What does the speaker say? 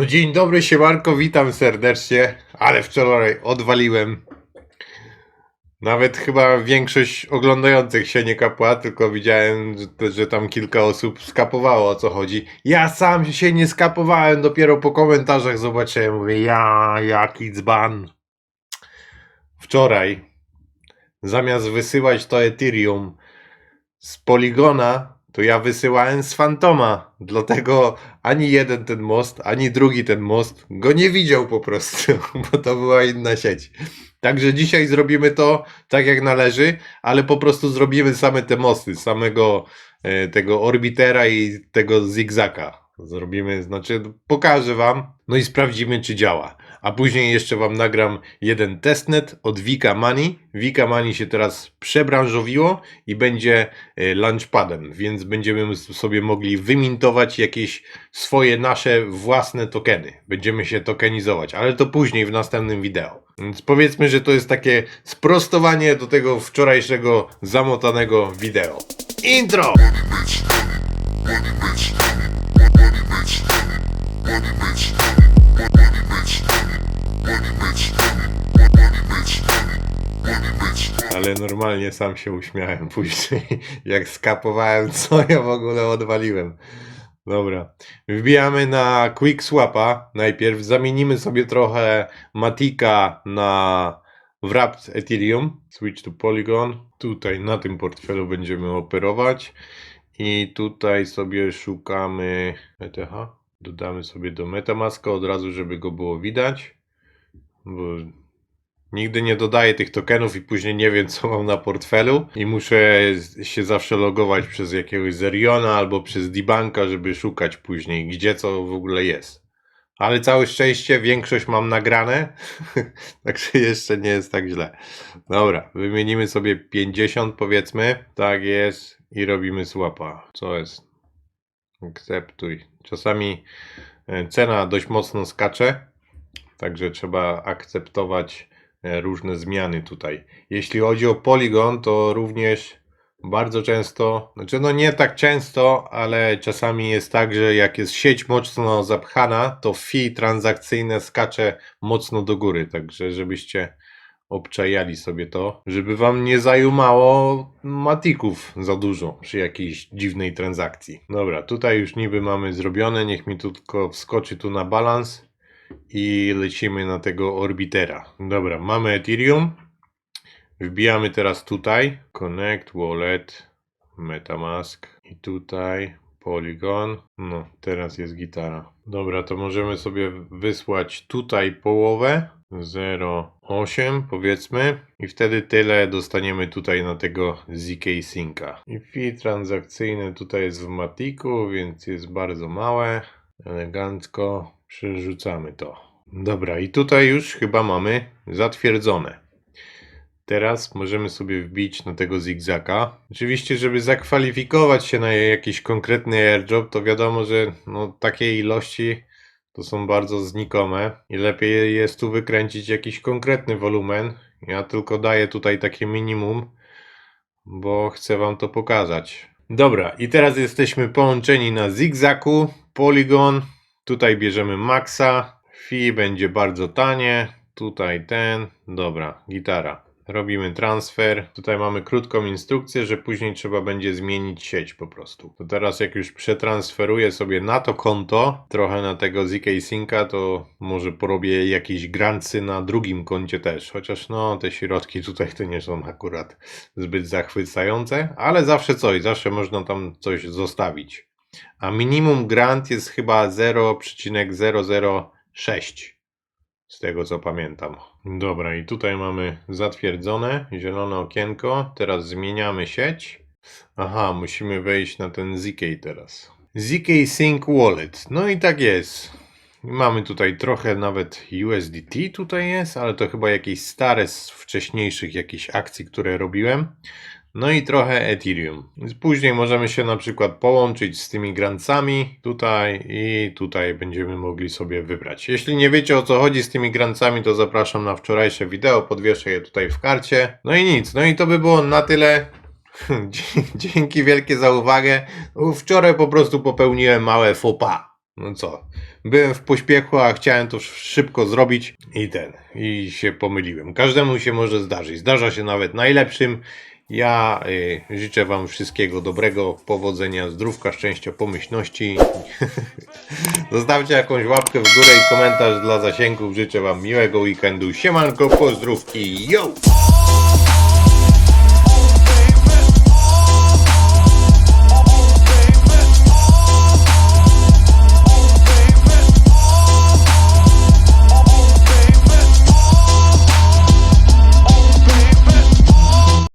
No dzień dobry, siemanko, witam serdecznie, ale wczoraj odwaliłem. Nawet chyba większość oglądających się nie kapła, tylko widziałem, że, tam kilka osób skapowało o co chodzi. Ja sam się nie skapowałem, dopiero po komentarzach zobaczyłem, mówię, ja, jaki dzban. Wczoraj, zamiast wysyłać to Ethereum z Poligona, to ja wysyłałem z Fantoma. Dlatego ani jeden ten most, ani drugi ten most go nie widział po prostu, bo to była inna sieć. Także dzisiaj zrobimy to tak jak należy, ale po prostu zrobimy same te mosty, samego e, tego orbitera i tego zigzaka. Zrobimy, znaczy pokażę wam, no i sprawdzimy czy działa. A później jeszcze wam nagram jeden testnet od Vika Money. Vika Money się teraz przebranżowiło i będzie e, launchpadem, więc będziemy sobie mogli wymintować jakieś swoje nasze własne tokeny. Będziemy się tokenizować, ale to później w następnym wideo. Więc powiedzmy, że to jest takie sprostowanie do tego wczorajszego zamotanego wideo. Intro! Ale normalnie sam się uśmiałem później, jak skapowałem, co ja w ogóle odwaliłem. Dobra, wbijamy na Quick Swapa. Najpierw zamienimy sobie trochę Matika na Wrapped Ethereum. Switch to Polygon. Tutaj na tym portfelu będziemy operować. I tutaj sobie szukamy ETH. Dodamy sobie do Metamaska od razu, żeby go było widać. Bo Nigdy nie dodaję tych tokenów i później nie wiem, co mam na portfelu. I muszę się zawsze logować przez jakiegoś Zeriona albo przez Dibanka, żeby szukać później, gdzie co w ogóle jest. Ale całe szczęście większość mam nagrane, także jeszcze nie jest tak źle. Dobra, wymienimy sobie 50 powiedzmy. Tak jest. I robimy swapa. Co jest? Akceptuj. Czasami e, cena dość mocno skacze, także trzeba akceptować e, różne zmiany tutaj. Jeśli chodzi o Polygon, to również bardzo często, znaczy no nie tak często, ale czasami jest tak, że jak jest sieć mocno zapchana, to fee transakcyjne skacze mocno do góry, także żebyście obczajali sobie to, żeby wam nie zajumało matików za dużo przy jakiejś dziwnej transakcji. Dobra, tutaj już niby mamy zrobione, niech mi tylko wskoczy tu na balans i lecimy na tego orbitera. Dobra, mamy Ethereum. Wbijamy teraz tutaj Connect Wallet, MetaMask i tutaj Polygon. No, teraz jest gitara. Dobra, to możemy sobie wysłać tutaj połowę 0,8 powiedzmy i wtedy tyle dostaniemy tutaj na tego ZK Synca. I fee transakcyjne tutaj jest w Matiku, więc jest bardzo małe. Elegancko przerzucamy to. Dobra, i tutaj już chyba mamy zatwierdzone. Teraz możemy sobie wbić na tego zigzaka. Oczywiście, żeby zakwalifikować się na jakiś konkretny airdrop, to wiadomo, że no, takiej ilości to są bardzo znikome i lepiej jest tu wykręcić jakiś konkretny wolumen. Ja tylko daję tutaj takie minimum, bo chcę Wam to pokazać. Dobra, i teraz jesteśmy połączeni na zigzaku, Polygon. Tutaj bierzemy maksa. Fee będzie bardzo tanie. Tutaj ten. Dobra, gitara. Robimy transfer. Tutaj mamy krótką instrukcję, że później trzeba będzie zmienić sieć po prostu. To teraz jak już przetransferuję sobie na to konto, trochę na tego ZK Synca, to może porobię jakieś grancy na drugim koncie też. Chociaż no, te środki tutaj to nie są akurat zbyt zachwycające, ale zawsze coś, zawsze można tam coś zostawić. A minimum grant jest chyba 0,006 z tego co pamiętam. Dobra, i tutaj mamy zatwierdzone zielone okienko. Teraz zmieniamy sieć. Aha, musimy wejść na ten ZK teraz. ZK Sync Wallet. No i tak jest. Mamy tutaj trochę nawet USDT tutaj jest, ale to chyba jakieś stare z wcześniejszych jakichś akcji, które robiłem. No i trochę Ethereum. Później możemy się na przykład połączyć z tymi grancami tutaj i tutaj będziemy mogli sobie wybrać. Jeśli nie wiecie o co chodzi z tymi grancami, to zapraszam na wczorajsze wideo, podwieszę je tutaj w karcie. No i nic, no i to by było na tyle. Dzięki wielkie za uwagę. Wczoraj po prostu popełniłem małe faux pas. No co? Byłem w pośpiechu, a chciałem to szybko zrobić i ten, i się pomyliłem. Każdemu się może zdarzyć. Zdarza się nawet najlepszym. Ja y, życzę Wam wszystkiego dobrego, powodzenia, zdrówka, szczęścia, pomyślności. Zostawcie jakąś łapkę w górę i komentarz dla zasięgów. Życzę Wam miłego weekendu. Siemanko, pozdrówki, yo!